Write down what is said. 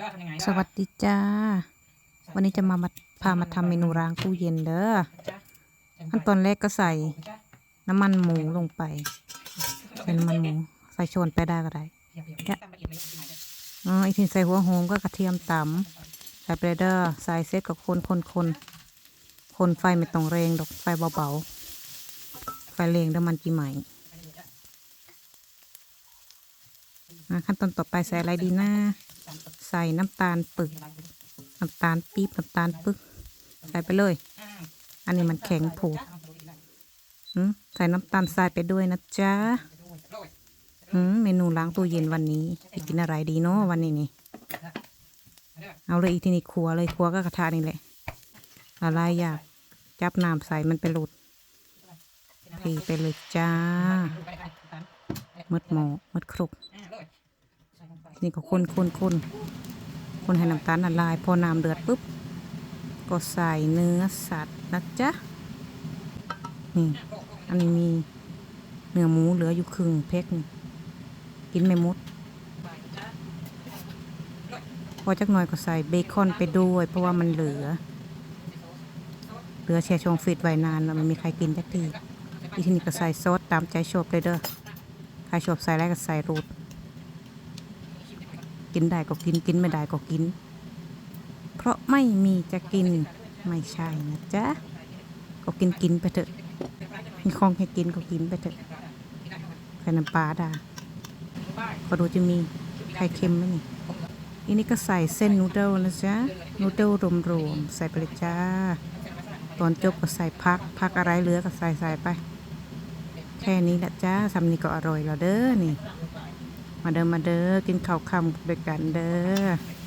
ด้อทำยังไงสวัสดีจ้า วันนี้จะมามาพามาทำเมนูล้างตู้เย็นเด้อจ้ะขั้นตอนแรกก็ใส่จ้ะน้ำมันหมูลงไปใส่น้ำมันหมูใส่โชนไปได้ก็ได้เดี๋ยวๆๆตามละเอียดเลยว่าเป็นยังไงเด้ออ๋ออีกทีใส่หัวหอมก็กระเทียมตำใส่ไปเลยเด้อใส่เสร็จก็คนคนคนคนไฟไม่ต้องแรงดอกไฟเบาๆไฟแรงแล้วมันจีไหมอะขั้นตอนต่อไปใส่อะไรดีนะ ใส่น้ำตาลปึก น้ำตาลปี๊บน้ำตาลปึก ใส่ไปเลยอ่าอันนี้มันแข็งผูกอืมใส่น้ำตาลทรายไปด้วยนะจ๊ะอืมเมนูล้างตู้เย็นวันนี้ไปกินอะไรดีเนาะวันนี้นี่ เอาเลยอีกทีนี้ครัวเลยครัวก็กระทะนี่แหละละลายอยากจับน้ำใส่มันไปหลุดเทไปเลยจ้าหมดหม้อหมดครกทีนี่ก็คนคนคน คนให้น้ำตาลละลาย พอน้ำเดือดปุ๊บ ก็ใส่เนื้อสัตว์นะจ๊ะ นี่ อันนี้มีเนื้อหมูเหลืออยู่ครึ่งเพกกินไม่หมดพอจักหน่อยก็ใส่เบคอนไปด้วย เพราะว่ามันเหลือ เหลือแช่ช่องฟรีดไว้นานแล้วมันมีใครกินจักทีอีกทีนี้ก็ใส่ซอสตามใจชอบเลยเด้อใครชอบใส่อะไรก็ใส่รูด กินได้ก็กินกินไม่ได้ก็กิน เพราะไม่มีจะกินไม่ใช่นะจ๊ะก็กินกินไปเถอะมีของให้กินก็กินไปเถอะใส่น้ำปลาดาก็ดูจะมีไข่เค็มไหมนี่อันนี้ก็ใส่เส้นนูเดิลนะจ๊ะนูเดิลรวมๆใส่ไปเลยจ้า ตอนจบก็ใส่พักพักอะไรเหลือก็ใส่ใส่ไป แค่นี้แหละจ้าทำนี้ก็อร่อยแล้วเด้อนี่ มาเด้อมาเด้อกินข้าวคำด้วยกันเด้อ